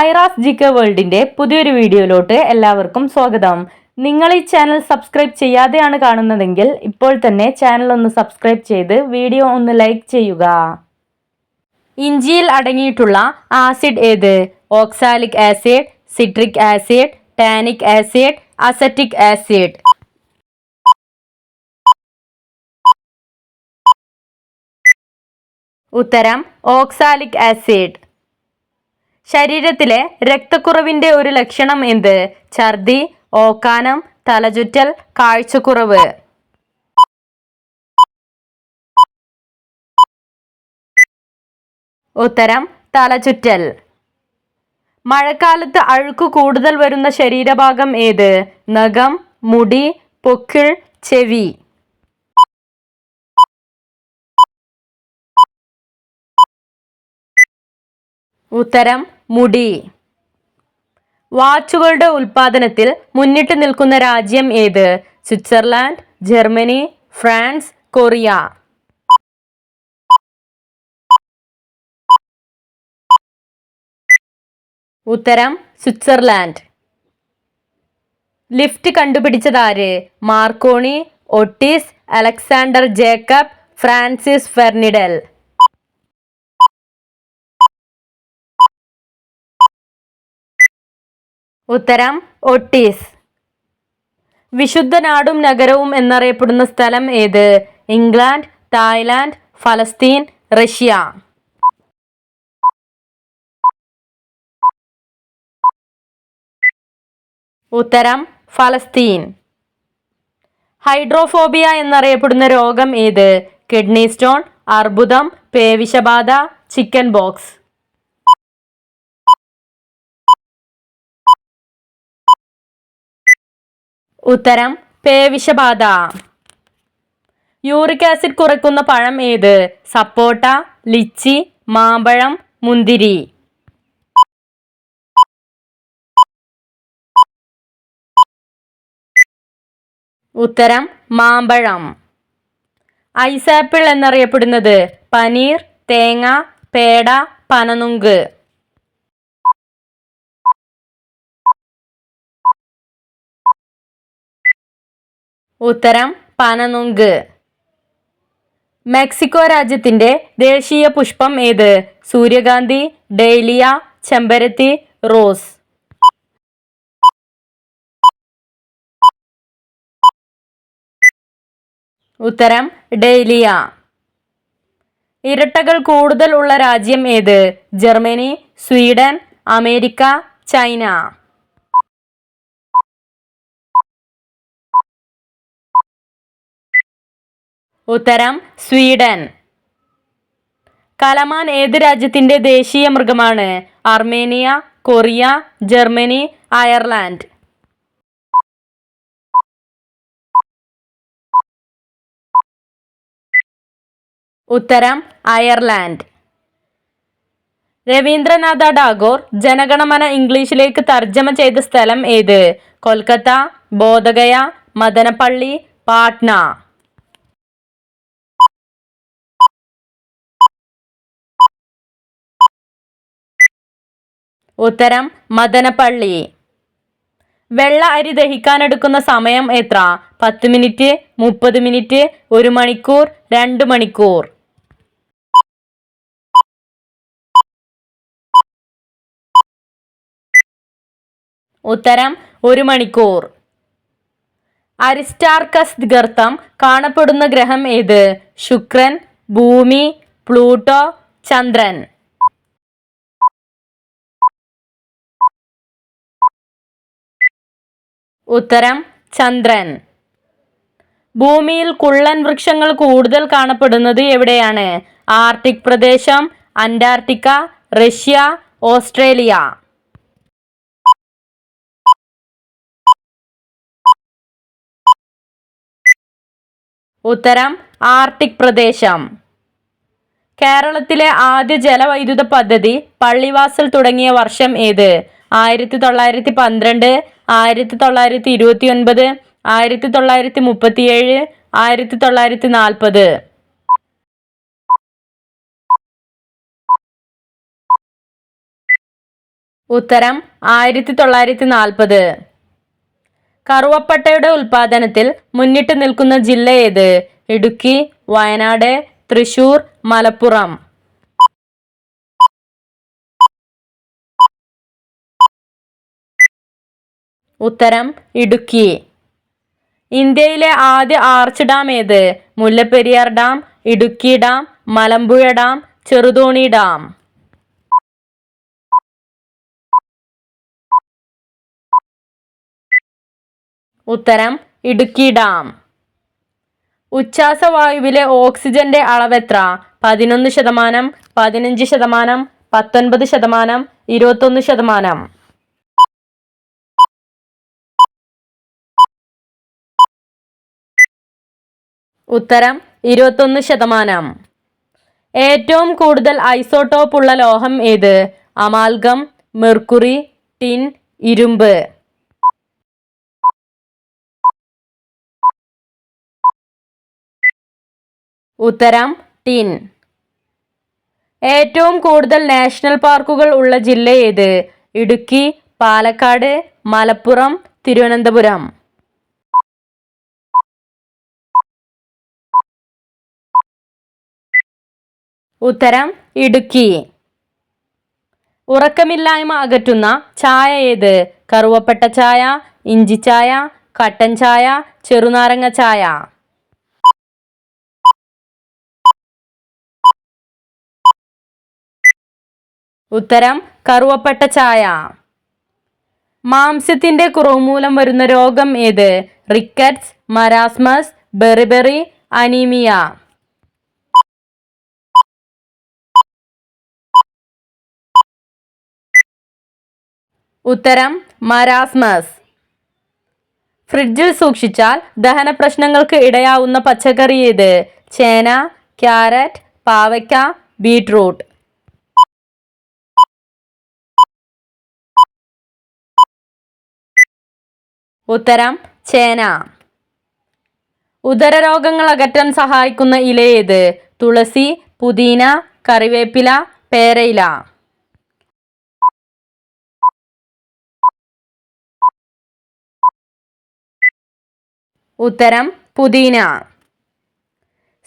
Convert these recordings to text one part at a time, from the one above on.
ഐറാസ് ജിക്ക വേൾഡിന്റെ പുതിയൊരു വീഡിയോയിലോട്ട് എല്ലാവർക്കും സ്വാഗതം. നിങ്ങൾ ഈ ചാനൽ സബ്സ്ക്രൈബ് ചെയ്യാതെയാണ് കാണുന്നതെങ്കിൽ ഇപ്പോൾ തന്നെ ചാനൽ ഒന്ന് സബ്സ്ക്രൈബ് ചെയ്ത് വീഡിയോ ഒന്ന് ലൈക്ക് ചെയ്യുക. ഇഞ്ചിയിൽ അടങ്ങിയിട്ടുള്ള ആസിഡ് ഏത്? Oxalic acid citric acid tannic acid acetic acid. ഉത്തരം ഓക്സാലിക് ആസിഡ്. ശരീരത്തിലെ രക്തക്കുറവിന്റെ ഒരു ലക്ഷണം എന്ത്? ഛർദി ഓക്കാനം തലചുറ്റൽ കാഴ്ചക്കുറവ്. ഉത്തരം തലചുറ്റൽ. മഴക്കാലത്ത് അഴുക്ക് കൂടുതൽ വരുന്ന ശരീരഭാഗം ഏത്? നഖം മുടി പൊക്കിൾ ചെവി. ഉത്തരം മുടി. വാച്ചുകളുടെ ഉൽപാദനത്തിൽ മുന്നിട്ട് നിൽക്കുന്ന രാജ്യം ഏത്? Switzerland Germany France Korea. ഉത്തരം Switzerland. Lift കണ്ടുപിടിച്ചതാര് Marconi Otis Alexander Jacob Francis ഫെർണിഡൽ. ഉത്തരം ഒട്ടീസ്. വിശുദ്ധ നാടും നഗരവും എന്നറിയപ്പെടുന്ന സ്ഥലം ഏത്? ഇംഗ്ലണ്ട് തായ്ലാന്റ് ഫലസ്തീൻ റഷ്യ. ഉത്തരം ഫലസ്തീൻ. ഹൈഡ്രോഫോബിയ എന്നറിയപ്പെടുന്ന രോഗം ഏത്? കിഡ്നി സ്റ്റോൺ അർബുദം പേവിഷബാധ ചിക്കൻ ബോക്സ്. ഉത്തരം പേവിഷബാധ യൂറിക് ആസിഡ് കുറയ്ക്കുന്ന പഴം ഏത്? സപ്പോട്ട ലിച്ചി മാമ്പഴം മുന്തിരി. ഉത്തരം മാമ്പഴം. ഐസാപ്പിൾ എന്നറിയപ്പെടുന്നത് പനീർ തേങ്ങ പേട പനനുങ്ക്. ഉത്തരം പനനുങ്ക്. മെക്സിക്കോ രാജ്യത്തിന്റെ ദേശീയ പുഷ്പം ഏത്? സൂര്യകാന്തി ഡേലിയ ചെമ്പരത്തി റോസ്. ഉത്തരം ഡേലിയ ഇരട്ടകൾ കൂടുതൽ ഉള്ള രാജ്യം ഏത്? Germany Sweden America China. ഉത്തരം സ്വീഡൻ. കലമാൻ ഏത് രാജ്യത്തിന്റെ ദേശീയ മൃഗമാണ്? Armenia Korea Germany Ireland. ഉത്തരം അയർലാൻഡ്. രവീന്ദ്രനാഥ ടാഗോർ ജനഗണമന ഇംഗ്ലീഷിലേക്ക് തർജമ ചെയ്ത സ്ഥലം ഏത്? കൊൽക്കത്ത ബോധഗയ മദനപ്പള്ളി പാട്ന. ഉത്തരം മദനപ്പള്ളി. വെള്ള അരി ദഹിക്കാൻ എടുക്കുന്ന സമയം എത്ര? പത്ത് മിനിറ്റ് മുപ്പത് മിനിറ്റ് ഒരു മണിക്കൂർ രണ്ട് മണിക്കൂർ. ഉത്തരം ഒരു മണിക്കൂർ. അരിസ്റ്റാർക്കസ് ഗർത്തം കാണപ്പെടുന്ന ഗ്രഹം ഏത്? ശുക്രൻ ഭൂമി പ്ലൂട്ടോ ചന്ദ്രൻ. ഉത്തരം ചന്ദ്രൻ. ഭൂമിയിൽ കുള്ളൻ വൃക്ഷങ്ങൾ കൂടുതൽ കാണപ്പെടുന്നത് എവിടെയാണ്? ആർട്ടിക് പ്രദേശം അന്റാർട്ടിക്ക റഷ്യ ഓസ്ട്രേലിയ. ഉത്തരം ആർട്ടിക് പ്രദേശം. കേരളത്തിലെ ആദ്യ ജലവൈദ്യുത പദ്ധതി പള്ളിവാസൽ തുടങ്ങിയ വർഷം ഏത്? ആയിരത്തി തൊള്ളായിരത്തി പന്ത്രണ്ട് ആയിരത്തി തൊള്ളായിരത്തി ഇരുപത്തി ഒൻപത് ആയിരത്തി തൊള്ളായിരത്തി മുപ്പത്തിയേഴ് ആയിരത്തി തൊള്ളായിരത്തി നാൽപ്പത് ഉത്തരം ആയിരത്തി തൊള്ളായിരത്തി നാൽപ്പത് കറുവപ്പട്ടയുടെ ഉൽപാദനത്തിൽ മുന്നിട്ട് നിൽക്കുന്ന ജില്ല ഏത്? ഇടുക്കി വയനാട് തൃശൂർ മലപ്പുറം. ഉത്തരം ഇടുക്കി. ഇന്ത്യയിലെ ആദ്യ ആർച്ച് ഡാം ഏത്? Mullaperiyar dam Idukki dam Malampuzha dam Cheruthoni dam. ഉത്തരം ഇടുക്കി ഡാം. ഉച്ഛ്വാസവായുവിലെ ഓക്സിജന്റെ അളവെത്ര പതിനൊന്ന് ശതമാനം പതിനഞ്ച് ശതമാനം പത്തൊൻപത് ശതമാനം ഇരുപത്തൊന്ന് ശതമാനം. ഉത്തരം ഇരുപത്തൊന്ന് ശതമാനം. ഏറ്റവും കൂടുതൽ ഐസോട്ടോപ്പ് ഉള്ള ലോഹം ഏത്? അമാൽഗം മെർക്കുറി ടിൻ ഇരുമ്പ്. ഉത്തരം ടിൻ. ഏറ്റവും കൂടുതൽ നാഷണൽ പാർക്കുകൾ ഉള്ള ജില്ല ഏത്? ഇടുക്കി പാലക്കാട് മലപ്പുറം തിരുവനന്തപുരം. ഉത്തരം ഇടുക്കി. ഉറക്കമില്ലായ്മ അകറ്റുന്ന ചായ ഏത്? കറുവപ്പെട്ട ചായ ഇഞ്ചി ചായ കട്ടൻ ചായ ചെറുനാരങ്ങ ചായ. ഉത്തരം കറുവപ്പെട്ട ചായ. മാംസ്യത്തിന്റെ കുറവ് മൂലം വരുന്ന രോഗം ഏത്? Rickets marasmus beriberi anaemia. ഉത്തരം മരാസ്മസ്. ഫ്രിഡ്ജിൽ സൂക്ഷിച്ചാൽ ദഹന പ്രശ്നങ്ങൾക്ക് ഇടയാവുന്ന പച്ചക്കറി ഏത്? ചേന ക്യാരറ്റ് പാവയ്ക്ക ബീട്രൂട്ട്. ഉത്തരം ചേന. ഉദരരോഗങ്ങൾ അകറ്റാൻ സഹായിക്കുന്ന ഇല ഏത്? തുളസി പുതിന കറിവേപ്പില പേരയില. ഉത്തരം പുതിന.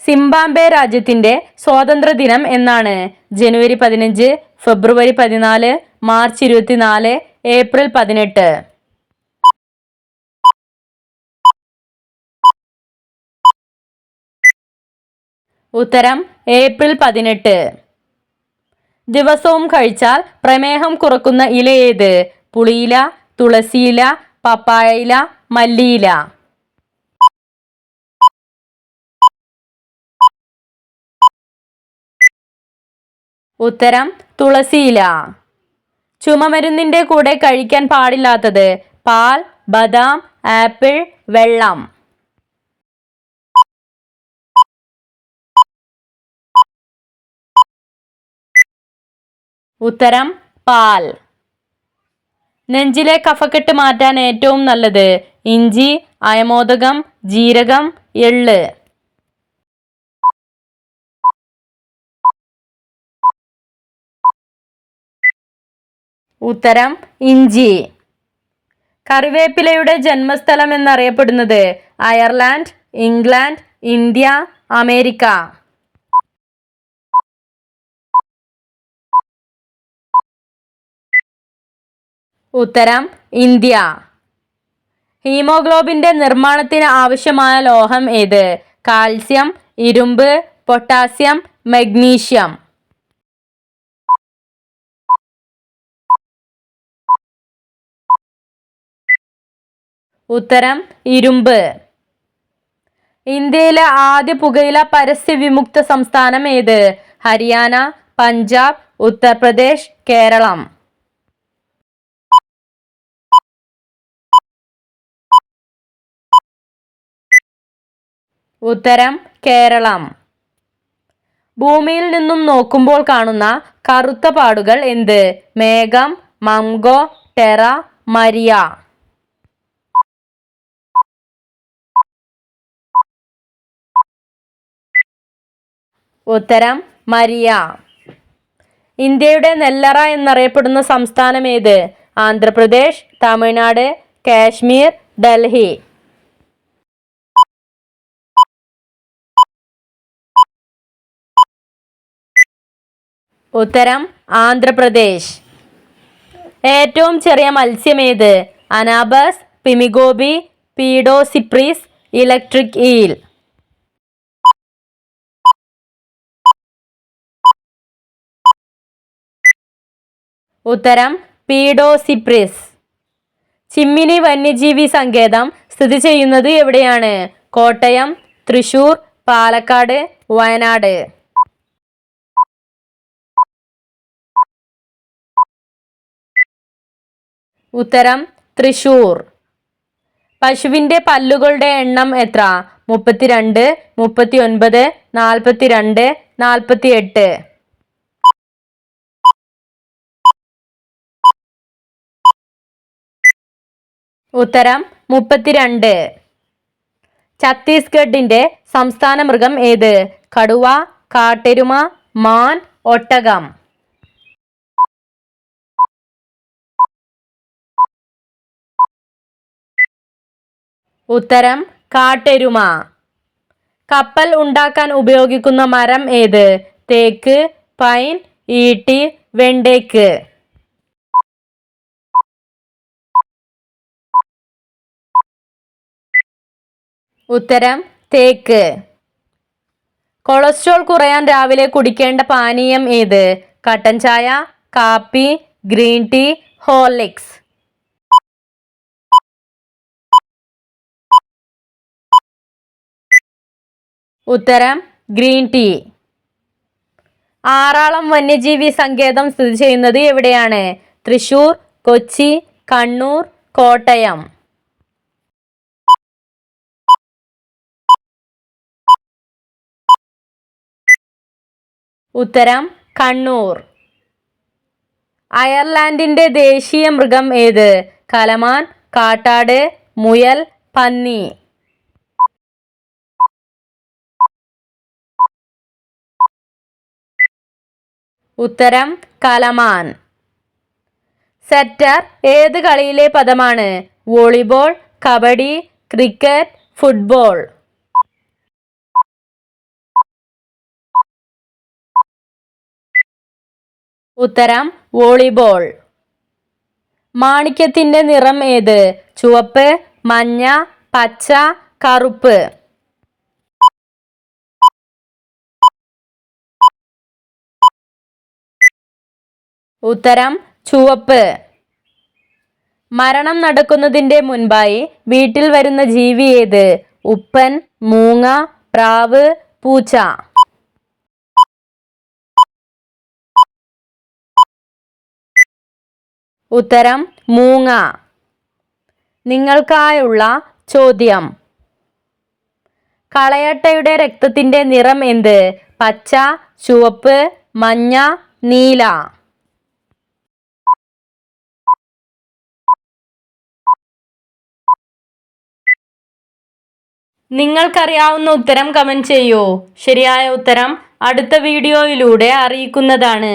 സിംബാബ്വെ രാജ്യത്തിന്റെ സ്വാതന്ത്ര്യ ദിനം എന്നാണ്. ജനുവരി പതിനഞ്ച് ഫെബ്രുവരി പതിനാല് മാർച്ച് ഇരുപത്തിനാല് ഏപ്രിൽ പതിനെട്ട്. ഉത്തരം ഏപ്രിൽ പതിനെട്ട്. ദിവസവും കഴിച്ചാൽ പ്രമേഹം കുറക്കുന്ന ഇല ഏത്? പുളിയില തുളസിയില പപ്പായയില മല്ലിയില. ഉത്തരം തുളസിയില. ചുമമരുന്നിന്റെ കൂടെ കഴിക്കാൻ പാടില്ലാത്തത് പാൽ ബദാം ആപ്പിൾ വെള്ളം. ഉത്തരം പാൽ. നെഞ്ചിലെ കഫക്കെട്ട് മാറ്റാൻ ഏറ്റവും നല്ലത് ഇഞ്ചി അയമോദകം ജീരകം എള്ള്. ഉത്തരം ഇഞ്ചി. കറിവേപ്പിലയുടെ ജന്മസ്ഥലം എന്നറിയപ്പെടുന്നത് അയർലാൻഡ് ഇംഗ്ലണ്ട് ഇന്ത്യ അമേരിക്ക. ഉത്തരം ഇന്ത്യ. ഹീമോഗ്ലോബിന്റെ നിർമ്മാണത്തിന് ആവശ്യമായ ലോഹം ഏത്? കാൽസ്യം ഇരുമ്പ് പൊട്ടാസ്യം മഗ്നീഷ്യം. ഉത്തരം ഇരുമ്പ്. ഇന്ത്യയിലെ ആദ്യ പുകയില പരസ്യ വിമുക്ത സംസ്ഥാനം ഏത്? ഹരിയാന പഞ്ചാബ് ഉത്തർപ്രദേശ് കേരളം. ഉത്തരം കേരളം. ഭൂമിയിൽ നിന്നും നോക്കുമ്പോൾ കാണുന്ന കറുത്ത പാടുകൾ എന്ത്? മേഘം മംഗോ ടെറ മരിയ. ഉത്തരം മരിയ. ഇന്ത്യയുടെ നെല്ലറ എന്നറിയപ്പെടുന്ന സംസ്ഥാനം ഏത്? ആന്ധ്രാപ്രദേശ് തമിഴ്നാട് കാശ്മീർ ഡൽഹി. ഉത്തരം ആന്ധ്രാപ്രദേശ്. ഏറ്റവും ചെറിയ മത്സ്യം ഏത്? Anabas pygmy goby Paedocypris electric eel. ഉത്തരം പീഡോസിപ്രിസ്. ചിമ്മിനി വന്യജീവി സങ്കേതം സ്ഥിതി ചെയ്യുന്നത് എവിടെയാണ്? കോട്ടയം തൃശൂർ പാലക്കാട് വയനാട്. ഉത്തരം തൃശൂർ. പശുവിന്റെ പല്ലുകളുടെ എണ്ണം എത്ര? മുപ്പത്തിരണ്ട് മുപ്പത്തി ഒൻപത് നാൽപ്പത്തിരണ്ട് നാൽപ്പത്തി ഉത്തരം മുപ്പത്തിരണ്ട്. ഛത്തീസ്ഗഡിന്റെ സംസ്ഥാന മൃഗം ഏത്? കടുവ കാട്ടെരുമ മാൻ ഒട്ടകം. ഉത്തരം കാട്ടെരുമ. കപ്പൽ ഉണ്ടാക്കാൻ ഉപയോഗിക്കുന്ന മരം ഏത്? തേക്ക് പൈൻ ഈട്ടി വെണ്ടേക്ക്. ഉത്തരം തേക്ക്. കൊളസ്ട്രോൾ കുറയാൻ രാവിലെ കുടിക്കേണ്ട പാനീയം ഏത്? കട്ടൻ ചായ കാപ്പി ഗ്രീൻ ടീ ഹോർലിക്സ്. ഉത്തരം ഗ്രീൻ ടീ. ആറാളം വന്യജീവി സങ്കേതം സ്ഥിതി ചെയ്യുന്നത് എവിടെയാണ്? തൃശൂർ കൊച്ചി കണ്ണൂർ കോട്ടയം. ഉത്തരം കണ്ണൂർ. അയർലാൻഡിന്റെ ദേശീയ മൃഗം ഏത്? കലമാൻ കാട്ടാട് മുയൽ പന്നി. ഉത്തരം കലമാൻ. സെറ്റർ ഏത് കളിയിലെ പദമാണ്? Volleyball kabaddi cricket football. ഉത്തരം വോളിബോൾ. മാണിക്യത്തിന്റെ നിറം ഏത്? ചുവപ്പ് മഞ്ഞ പച്ച കറുപ്പ്. ഉത്തരം ചുവപ്പ്. മരണം നടക്കുന്നതിന്റെ മുൻപായി വീട്ടിൽ വരുന്ന ജീവി ഏത്? ഉപ്പൻ മൂങ്ങ പ്രാവ് പൂച്ച. ഉത്തരം മൂങ്ങ. നിങ്ങൾക്കായുള്ള ചോദ്യം. കളയട്ടയുടെ രക്തത്തിന്റെ നിറം എന്ത്? പച്ച ചുവപ്പ് മഞ്ഞ നീല. നിങ്ങൾക്കറിയാവുന്ന ഉത്തരം കമന്റ് ചെയ്യൂ. ശരിയായ ഉത്തരം അടുത്ത വീഡിയോയിലൂടെ അറിയിക്കുന്നതാണ്.